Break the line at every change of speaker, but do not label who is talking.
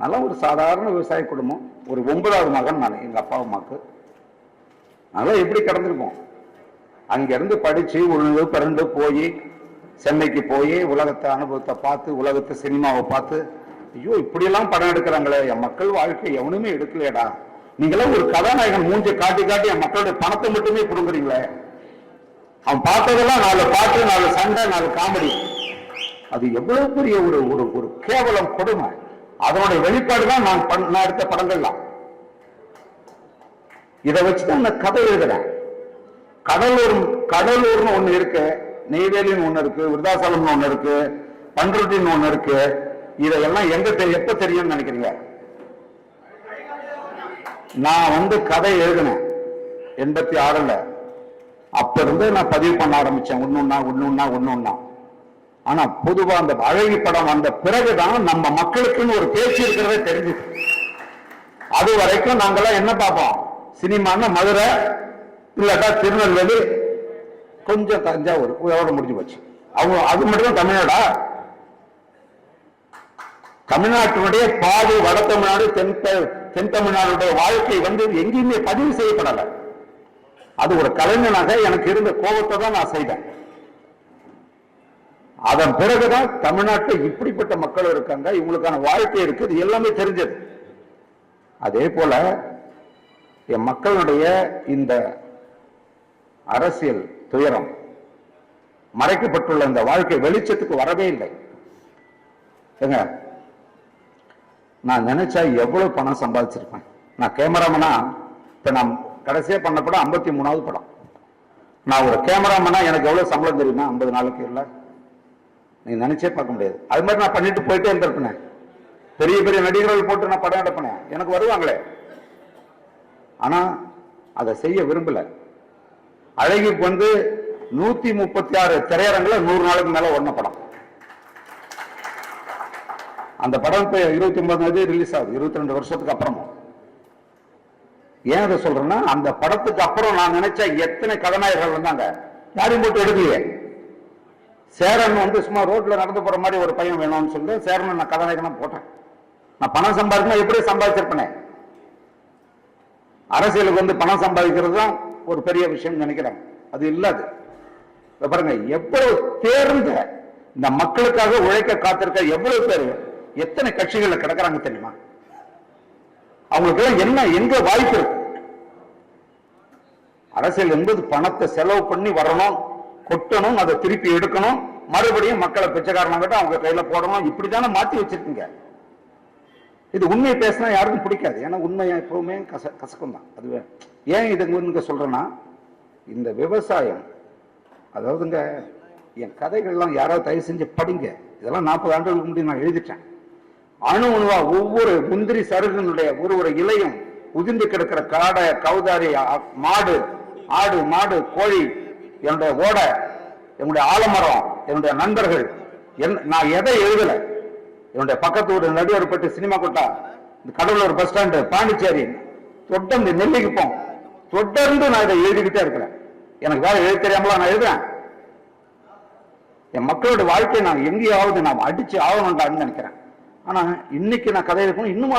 நல்ல ஒரு சாதாரண விவசாய குடும்பம். ஒரு ஒன்பதாவது மகன் நான் எங்கள் அப்பா அம்மாவுக்கு நல்லா எப்படி கடந்திருப்போம்? அங்கேருந்து படித்து உழுந்து பிறந்து போய் சென்னைக்கு போய் உலகத்தை அனுபவத்தை பார்த்து உலகத்தை சினிமாவை பார்த்து ஐயோ இப்படியெல்லாம் படம் எடுக்கிறாங்களே என் மக்கள் வாழ்க்கை எவனுமே எடுக்கலையடா. நீங்களாம் ஒரு கதாநாயகன் மூஞ்ச காட்டி காட்டி என் மக்களுடைய பணத்தை மட்டுமே கொடுக்குறீங்களே அவன் பார்த்ததெல்லாம் நாலு பாட்டு நாலு சண்டை நாலு காமெடி. அது எவ்வளவு பெரிய ஒரு ஒரு ஒரு கேவலம் கொடுமை. அதனுடைய வெளிப்பாடு தான் நான் பண்- நான் எடுத்த படங்கள்லாம். இதை வச்சுதான் நான் கதை எழுதுறேன். கடலூர் கடலூர்னு ஒண்ணு இருக்கு நெய்வேலின்னு ஒண்ணு இருக்கு விருதாசலம்னு ஒண்ணு இருக்கு பண்ருட்டின்னு ஒண்ணு இருக்கு. இதையெல்லாம் எங்க தெரியும் எப்ப தெரியும்னு நினைக்கிறீங்க? நான் வந்து கதை எழுதினேன் எண்பத்தி ஆறுல. அப்ப இருந்து நான் பதிவு பண்ண ஆரம்பிச்சேன் ஒன்னொன்னா ஒன்னொன்னா ஒன்னொன்னா ஆனா பொதுவா அந்த அழகி படம் வந்த பிறகுதான் நம்ம மக்களுக்குன்னு ஒரு பேச்சு இருக்கிறதே தெரிஞ்சுது அது வரைக்கும் நாங்கெல்லாம் என்ன பார்ப்போம்? சினிமான்னா மதுரை இல்லாட்டா திருநெல்வேலி கொஞ்சம் தஞ்சாவூர். இதோட முடிஞ்சு போச்சு. அவங்க அது மட்டும் தமிழ்நாடா? தமிழ்நாட்டினுடைய பாதி வட தமிழ்நாடு தென் த- தென் தமிழ்நாடுடைய வாழ்க்கை வந்து எங்கேயுமே பதிவு செய்யப்படலை. அது ஒரு கலைஞனாக எனக்கு இருந்த கோபத்தை தான் நான் செய்தேன். அதன் பிறகுதான் தமிழ்நாட்டில் இப்படிப்பட்ட மக்கள் இருக்காங்க இவங்களுக்கான வாழ்க்கை இருக்கு இது எல்லாமே தெரிஞ்சது. அதே போல என் மக்களுடைய இந்த அரசியல் துயரம் மறைக்கப்பட்டுள்ள இந்த வாழ்க்கை வெளிச்சத்துக்கு வரவே இல்லை. ஏங்க நான் நினைச்சா எவ்வளவு பணம் சம்பாதிச்சிருப்பேன்? நான் கேமராமனா இப்ப நான் கடைசியா பண்ண படம் ஐம்பத்தி மூணாவது படம். நான் ஒரு கேமராமனா எனக்கு எவ்வளவு சம்பளம் தெரியுமா? ஐம்பது நாளுக்கு இல்லை. நீ நினைச்சே பார்க்க முடியாது. அது மாதிரி நான் பண்ணிட்டு போயிட்டே இருந்திருப்பேன். பெரிய பெரிய நடிகர்கள் போட்டு நான் படம் எடுப்பேன். எனக்கு வருவாங்களே. ஆனா அதை செய்ய விரும்பல. அழகிக்கு வந்து நூத்தி முப்பத்தி ஆறு திரையரங்குல நூறு நாளுக்கு மேல ஒன்ன படம். அந்த படம் இப்ப இருபத்தி ஒன்பது தேதி ரிலீஸ் ஆகுது. இருபத்தி ரெண்டு வருஷத்துக்கு அப்புறமும். ஏன் அதை சொல்றேன்னா அந்த படத்துக்கு அப்புறம் நான் நினைச்ச எத்தனை கதாநாயகர்கள் வந்தாங்க? யாரையும் போட்டு எடுக்கலையே. சேரன் வந்து சும்மா ரோட்ல நடந்து போற மாதிரி ஒரு பையன் வேணும்னு சொல்லி சேரன் நான் கதாநாயகனா போட்டேன். நான் பணம் சம்பாதிக்கணும் எப்படி சம்பாதிச்சிருப்பேனே? அரசியலுக்கு வந்து பணம் சம்பாதிக்கிறது தான் ஒரு பெரிய விஷயம் நினைக்கிறேன். அது இல்லாது. பாருங்க எவ்வளவு தேர்ந்த இந்த மக்களுக்காக உழைக்க காத்திருக்க எவ்வளவு பேர்? எத்தனை கட்சிகள்ல கிடக்குறாங்க தெரியுமா? அவங்களுக்கு என்ன எங்க வாய்ப்பு இருக்கு? அரசியல் என்பது பணத்தை செலவு பண்ணி வரணும். கொட்டணும் அதை திருப்பி எடுக்கணும். மறுபடியும் மக்களை பிச்சைக்காரனாகட்டும் அவங்க கையில போடணும். இப்படித்தானே மாத்தி வச்சிருக்கீங்க. இது உண்மையை பேசினா யாருக்கும் பிடிக்காது. ஏன்னா உண்மை எப்பவுமே கச கசக்கும் தான். அதுவே ஏன் இதுங்க சொல்றேன்னா இந்த விவசாயம் அதாவதுங்க என் கதைகள்லாம் யாராவது தயவு செஞ்சு படிங்க. இதெல்லாம் நாற்பது ஆண்டுகளுக்கு முன்னாடி நான் எழுதிட்டேன். அணு அணுவா ஒவ்வொரு முந்திரி சருகனுடைய ஒரு ஒரு இலையும் உதிர்ந்து கிடக்கிற காடை கவுதாரி மாடு ஆடு மாடு கோழி என்னுடைய ஓடை என்னுடைய ஆலமரம் என்னுடைய நண்பர்கள் என்- நான் எதை எழுதல? என்னுடைய பக்கத்து ஒரு நடுவர்பட்டு சினிமா கொட்டா இந்த கடலூர் பஸ் ஸ்டாண்டு பாண்டிச்சேரி தொடர்ந்து நெல்லிக்குப்போம் தொடர்ந்து நான் இதை எழுதிக்கிட்டே இருக்கிறேன். எனக்கு வேற எழுத தெரியாமலா நான் எழுதுறேன். என் மக்களோட வாழ்க்கையை நான் எங்கேயாவது நான் அடிச்சு ஆகணும்டான்னு நினைக்கிறேன். ஆனா இன்னைக்கு நான் கதை இருக்கணும் இன்னும்